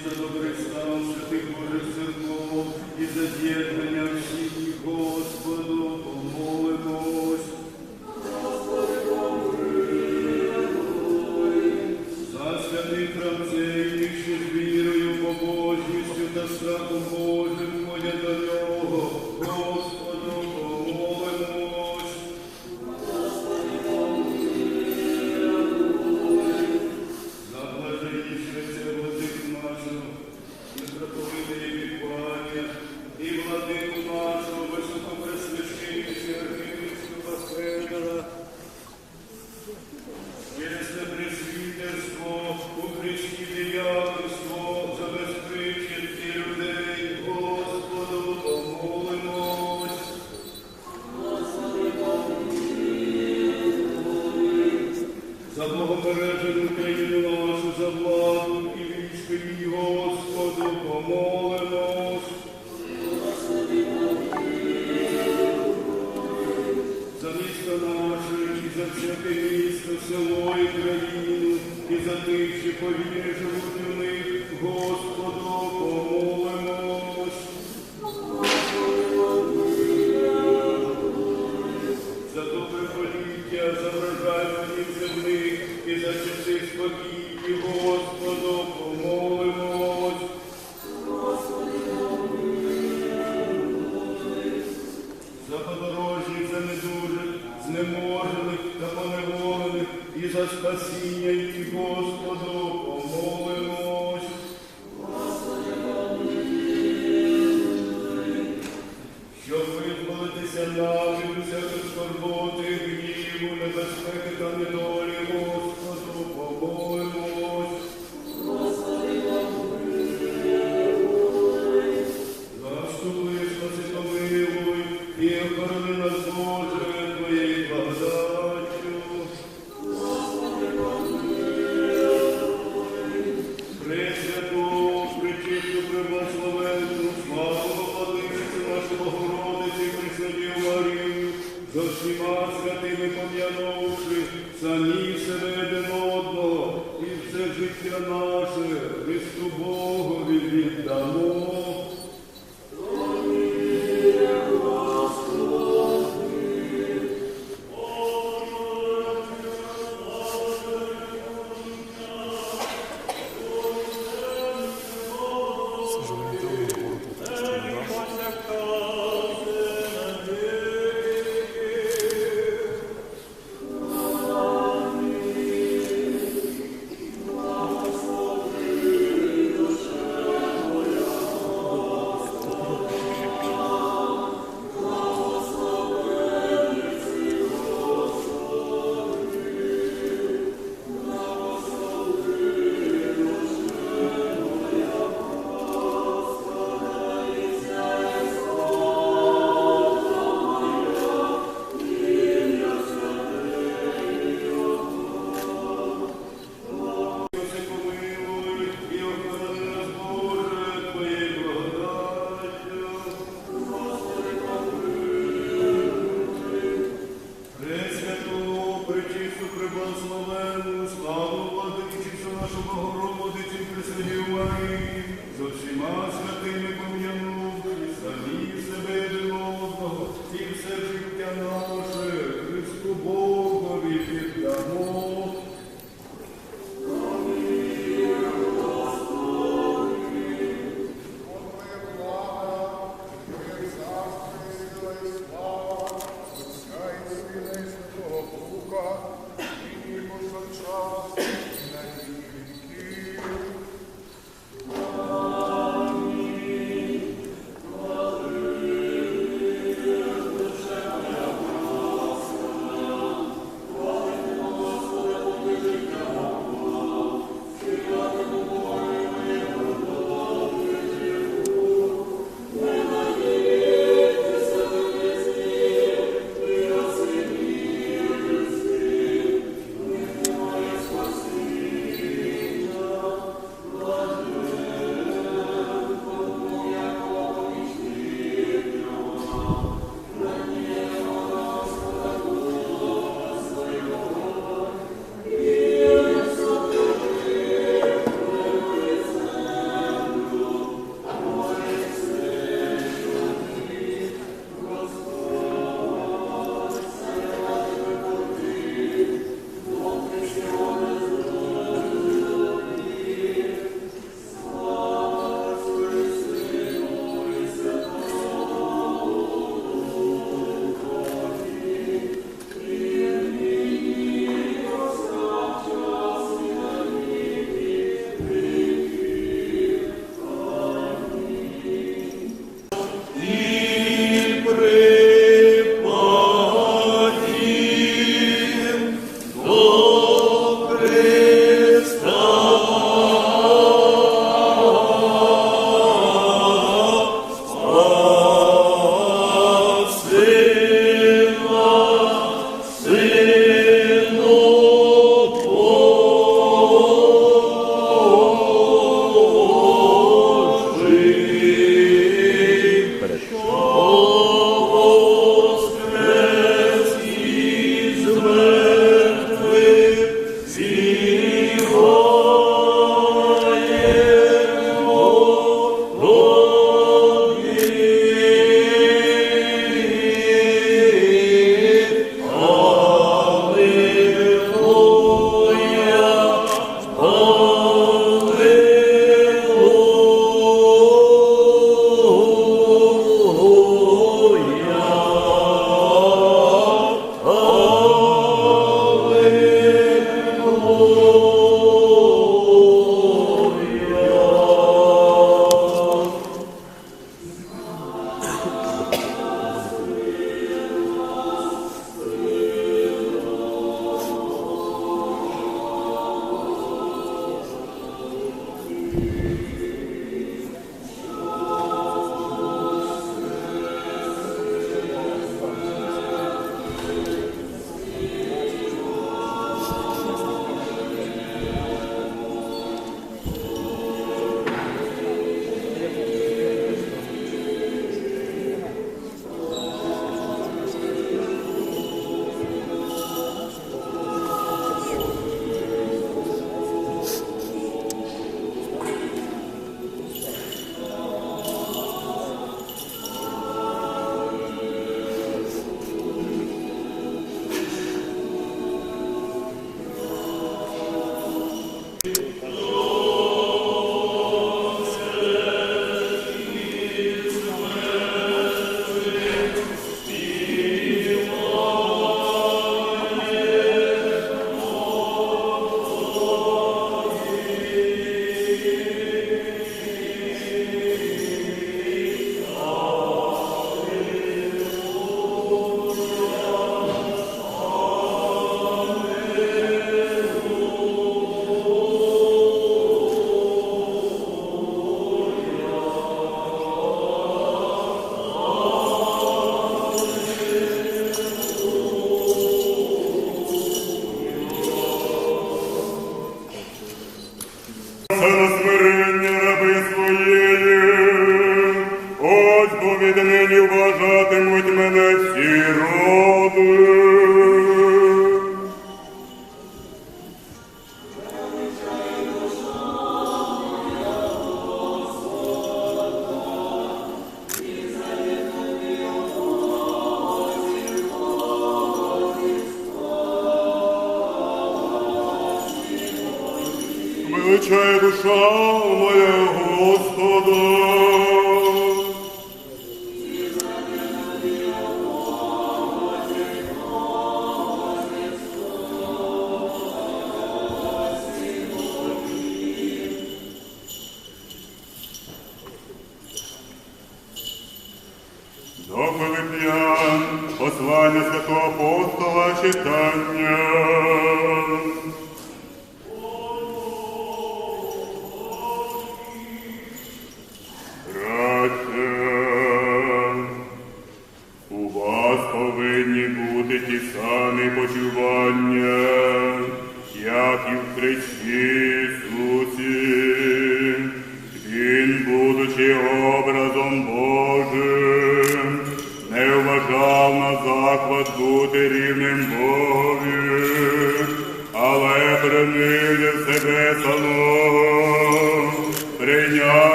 За добрий славу святих Божих церков і за з'єднання всіх Господу помолимось. Господи, помилуй. За святих храмцей, що з вірою, побожністю та страхом Божим, життя наше Христу Богові віддамо. Душа моя Господа.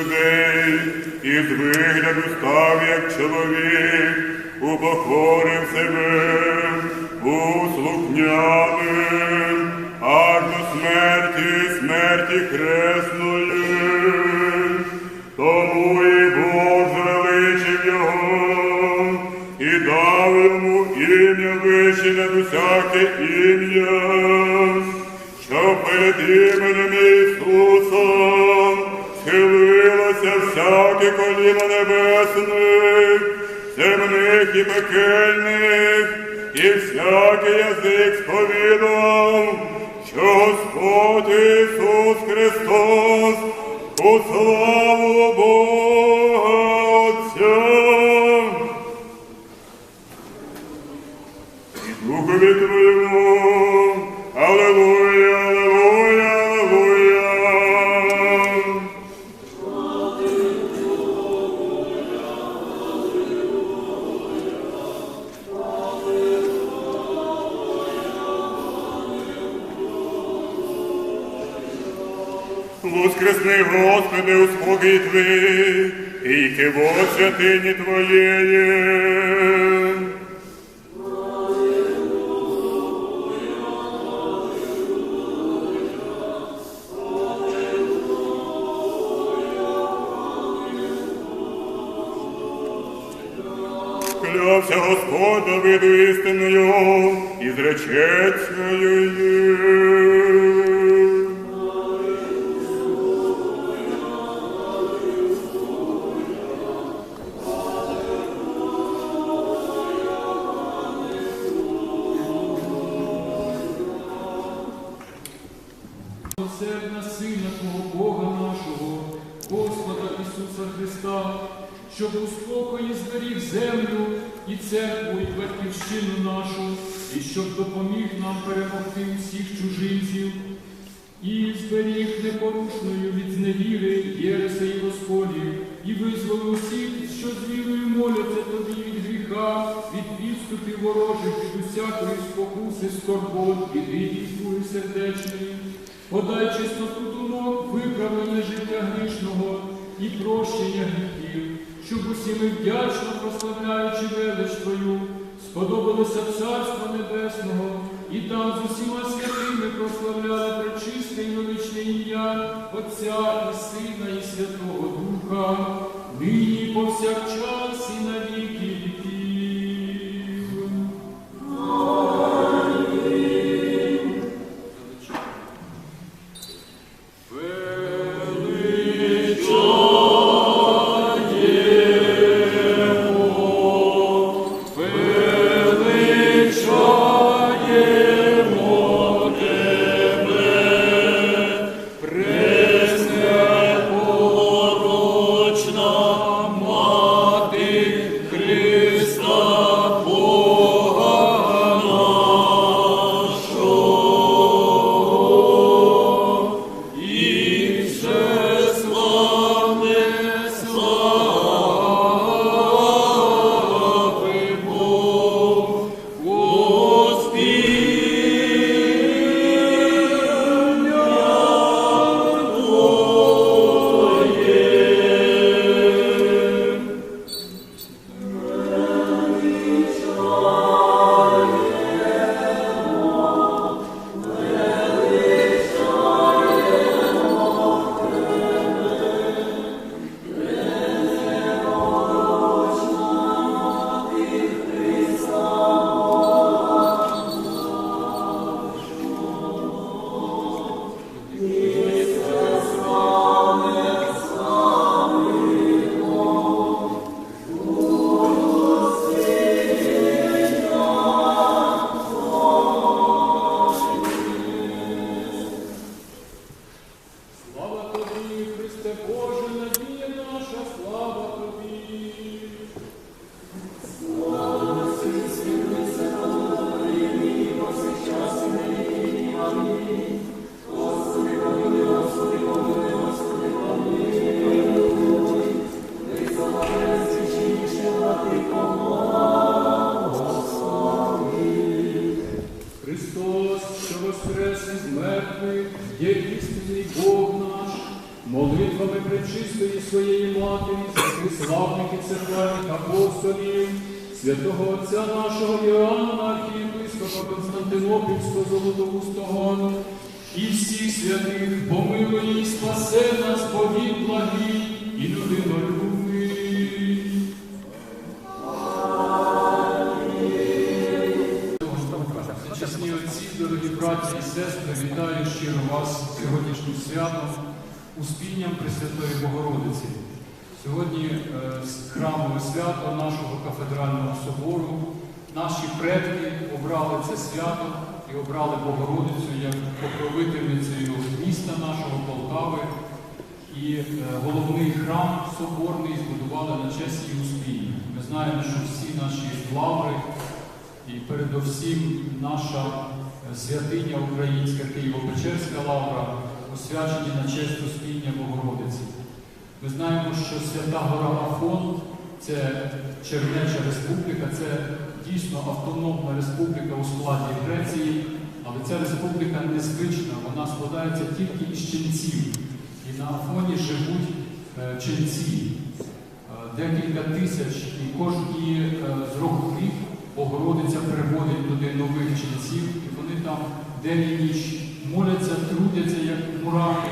Людей, і з вигляду став як чоловік, упокорив себе, був аж до смерті, смерті кресної. Тому і Бог звеличив його і дав йому ім'я вище над усяке ім'я, що перед іменем Ісусом схилилося всяке коліно небесних, земних і пекельних, і всякий язик сповідав, що Господь Ісус Христос у славу Бога Отця. І Духові Твоєму, Аллилуйя, Воскресни, Господи, у спокій Твій, і киво святині Твоєї. Клявся Господь Давиду істиною і зречеться Милосердна Сина Твого Бога нашого, Господа Ісуса Христа, щоб у спокої зберіг землю і церкву, і батьківщину нашу, і щоб допоміг нам перемогти усіх чужинців, і зберіг непорушною від зневіри Єреса і Господів, і визволив усіх, що з вірою моляться тобі від гріха, від підступів ворожих, від усякої спокуси, скорбот, від гріхів твої сердечної. Подай чистоту думок, виправлення життя грішного і прощення гріхів, щоб усі ми вдячно прославляючи велич Твою, сподобалося Царство Небесного, і там з усіма святими прославляли пречисте і величне ім'я Отця і Сина, і Святого Духа, нині повсякчас є істинний Бог наш, молитвами пречистої своєї матері, святих славних і апостолів, святого Отця нашого Іоанна, архієпископа Константинопільського Золотоустого, і всіх святих помилуй і спасе нас, бо благі і людина Чесні сестри, вітаю щиро вас сьогоднішнім святом, успінням Пресвятої Богородиці. Сьогодні е, храмове свято нашого кафедрального собору. Наші предки обрали це свято і обрали Богородицю як покровительницею міста нашого Полтави. І е, головний храм соборний збудували на честь її успіння. Ми знаємо, що всі наші лаври і передовсім наша святиня українська Києво-Печерська лавра освячені на честь Успіння Богородиці. Ми знаємо, що Свята Гора Афон це Чернеча Республіка, це дійсно автономна республіка у складі Греції, але ця республіка незвична, вона складається тільки із ченців. І на Афоні живуть е, ченці. Е, Декілька тисяч, і кожні е, з року Богородиця приводить туди нових ченців, день і ніч моляться, трудяться, як мурахи,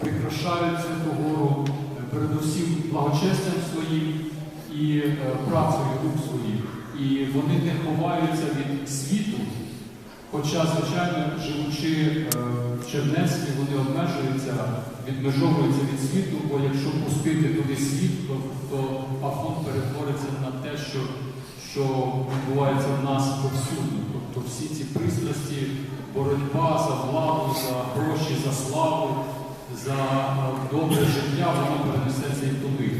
прикрашають Святу Гору, е, передусім благочестям своїм і е, працею рук своїх. І вони не ховаються від світу, Хоча, звичайно, живучи е, в Чернецькі, вони обмежуються, відмежовуються від світу, бо якщо пустити туди світ, то, то Афон перетвориться на те, що, що відбувається в нас повсюдно. Тобто всі ці пристрасті, боротьба за владу, за гроші, за славу, за е, добре життя, воно перенесеться і туди.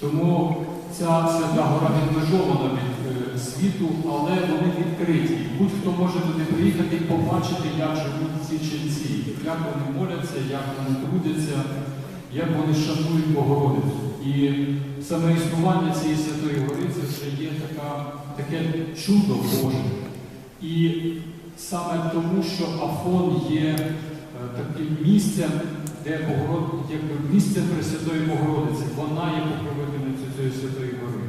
Тому ця свята гора відмежована від е, світу, але вони відкриті. Будь-хто може туди приїхати і побачити, як живуть ці ченці, як вони моляться, як вони трудяться, як вони шанують Богородицю. Саме існування цієї святої гори це вже є така, таке чудо Боже. І саме тому, що Афон є е, таким місцем, де Богород... якби місце Пресвятої Богородиці, вона є покровительницею цієї святої гори.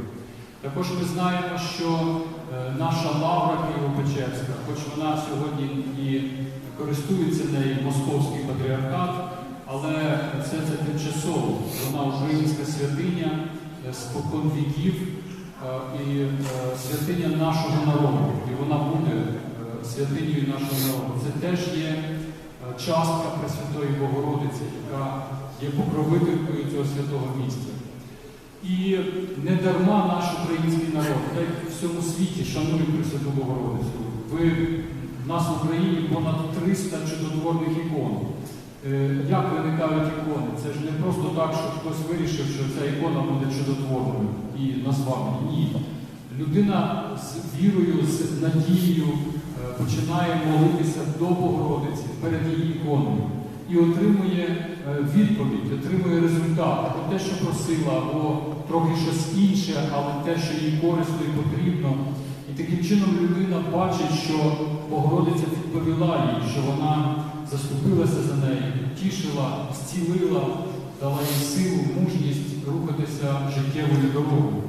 Також ми знаємо, що е, наша лавра Києво-Печерська, хоч вона сьогодні і користується нею Московський патріархат, але все це тимчасово. Вона українська святиня спокон віків е, і е, святиня нашого народу. І вона буде е, святинею нашого народу. Це теж є е, частка Пресвятої Богородиці, яка є покровителькою цього святого місця. І не дарма наш український народ, та й в всьому світі шанує Пресвяту Богородицю. Ви в нас в Україні понад 300 чудотворних ікон. Е, Як виникають ікони? Це ж не просто так, що хтось вирішив, що ця ікона буде чудотворною і назвав її. Ні. Людина з вірою, з надією е, починає молитися до Богородиці перед її іконою і отримує е, відповідь, отримує результат. Або те, що просила, або трохи щось інше, але те, що їй корисно і потрібно. Таким чином людина бачить, що Богородиця відповіла їй, що вона заступилася за неї, тішила, зцілила, дала їй силу, мужність рухатися життєвою дорогою.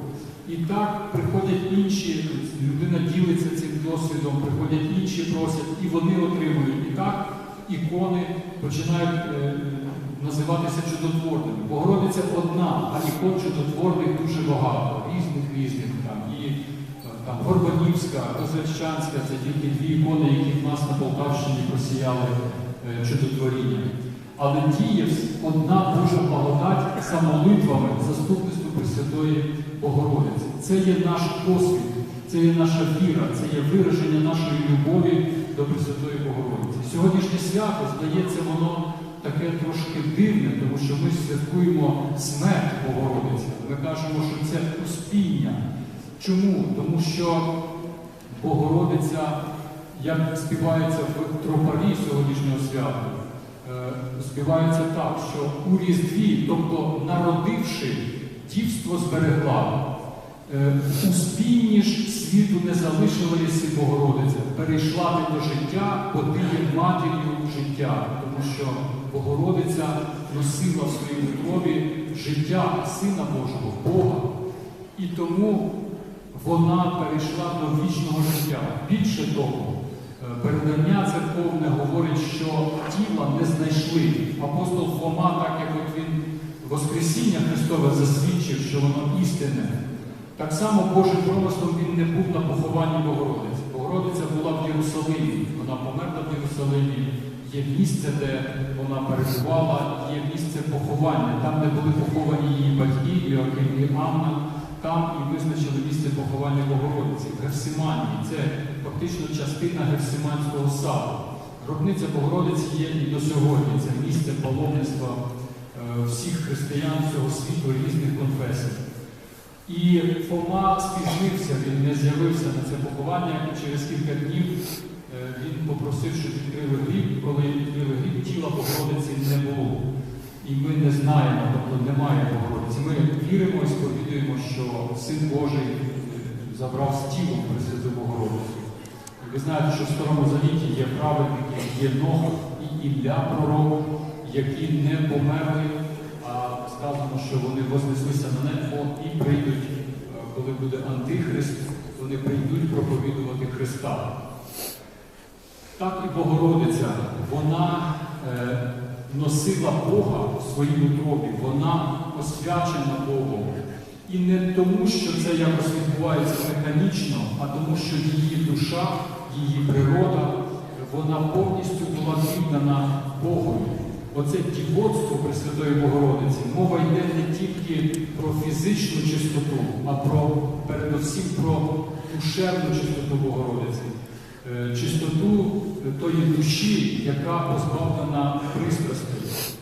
І так приходять інші, людина ділиться цим досвідом, приходять інші, просять, і вони отримують. І так ікони починають е, називатися чудотворними. Богородиця одна, а ікон чудотворних дуже багато, різних різних там. Там Горбанівська, Козельщанська, це тільки дві ікони, які в нас на Полтавщині просіяли е, чудотворіння. Але діє одна Божа благодать за молитвами, заступництво Пресвятої Богородиці. Це є наш досвід, це є наша віра, це є вираження нашої любові до Пресвятої Богородиці. Сьогоднішнє свято, здається, воно таке трошки дивне, тому що ми святкуємо смерть Богородиці. Ми кажемо, що це успіння. Чому? Тому що Богородиця, як співається в тропарі сьогоднішнього свята, е, співається так, що у Різдві, тобто народивши, дівство зберегла. Е, У спільні ж світу не залишила єси Богородиця, перейшла ти до життя, бо ти є матір'ю життя, тому що Богородиця носила в своїй утробі життя Сина Божого, Бога. І тому вона перейшла до вічного життя. Більше того, е, передання церковне говорить, що тіла не знайшли. Апостол Фома, так як от він Воскресіння Христове засвідчив, що воно істинне. Так само Божим промислом він не був на похованні Богородиці. Богородиця була в Єрусалимі, вона померла в Єрусалимі. Є місце, де вона перебувала, є місце поховання, там, де були поховані її батьки, Іоаким і Анна, там і визначили місце поховання Богородиці. В Гефсиманії. Це фактично частина Гефсиманського саду. Гробниця Богородиці є і до сьогодні. Це місце паломництва е, всіх християн цього світу різних конфесій. І Фома спізнився, він не з'явився на це поховання, через кілька днів е, він попросив, щоб відкрили гріб. Коли відкрили гріб, тіла Богородиці не було. І ми не знаємо, тобто немає Богородиці. Ми віримо і сповідуємо, що Син Божий е, забрав з тілом Пресвяту Богородицю. Ви знаєте, що в Старому Завіті є праведники, є Нох і Ілля пророк, які не померли, а сказано, що вони вознеслися на небо і прийдуть, е, коли буде Антихрист, вони прийдуть проповідувати Христа. Так і Богородиця, вона е, носила Бога в своїй утробі, вона освячена Богом. І не тому, що це якось відбувається механічно, а тому, що її душа, її природа, вона повністю була віддана Богові. Оце дівоцтво Пресвятої Богородиці. Мова йде не тільки про фізичну чистоту, а про передусім про душевну чистоту Богородиці. Е, Чистоту тої душі, яка позбавлена пристрастей.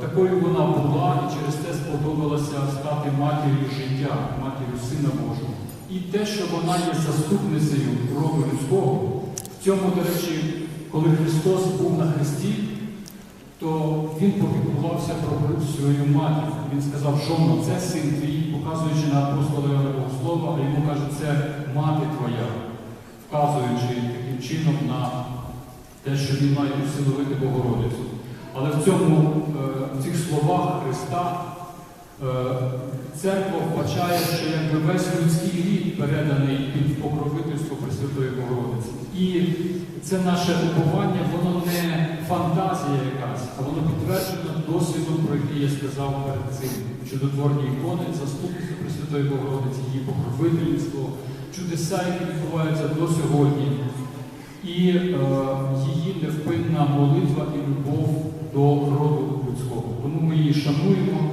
Такою вона була і через це сподобалося стати матір'ю життя, матір'ю Сина Божого. І те, що вона є заступницею роду людського, в цьому, до речі, коли Христос був на Христі, то Він попіклувався про свою матір. Він сказав, Жоно, це син твій, показуючи на апостола Богослова, а йому каже, це мати твоя, вказуючи таким чином на те, що він має усиновити Богородицю. Але в цьому, е, в цих словах Христа е, церква вбачає, що якби весь людський рід переданий під покровительство Пресвятої Богородиці. І це наше уповання, воно не фантазія якась, а воно підтверджено досвідом, про який я сказав перед цим. Чудотворні ікони, заступництво Пресвятої Богородиці, її покровительство, чудеса, які відбуваються до сьогодні і е, її невпинна молитва і любов до роду людського. Тому ми її шануємо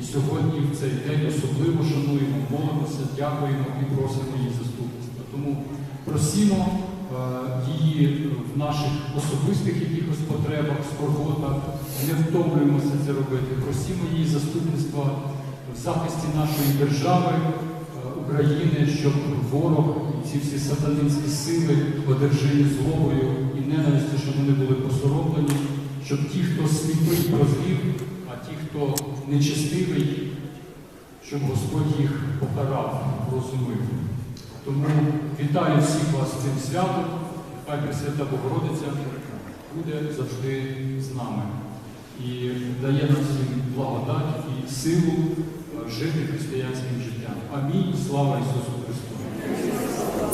і сьогодні в цей день особливо шануємо, молимося, дякуємо і просимо її заступництва. Тому просімо е, її в наших особистих якихось потребах, скорботах, не втомлюємося це робити. Просімо її заступництва в захисті нашої держави. е, України, щоб ворог і ці всі сатанинські сили одержані злобою і ненавистю, щоб вони були посороблені, щоб ті, хто сліпий, прозрів, а ті, хто нечестивий, щоб Господь їх покарав, розумив. Тому вітаю всіх вас з цим святом. Хай Пресвята Богородиця буде завжди з нами і дає нам всім благодать і силу е, жити християнським життям. Амінь. Слава Ісусу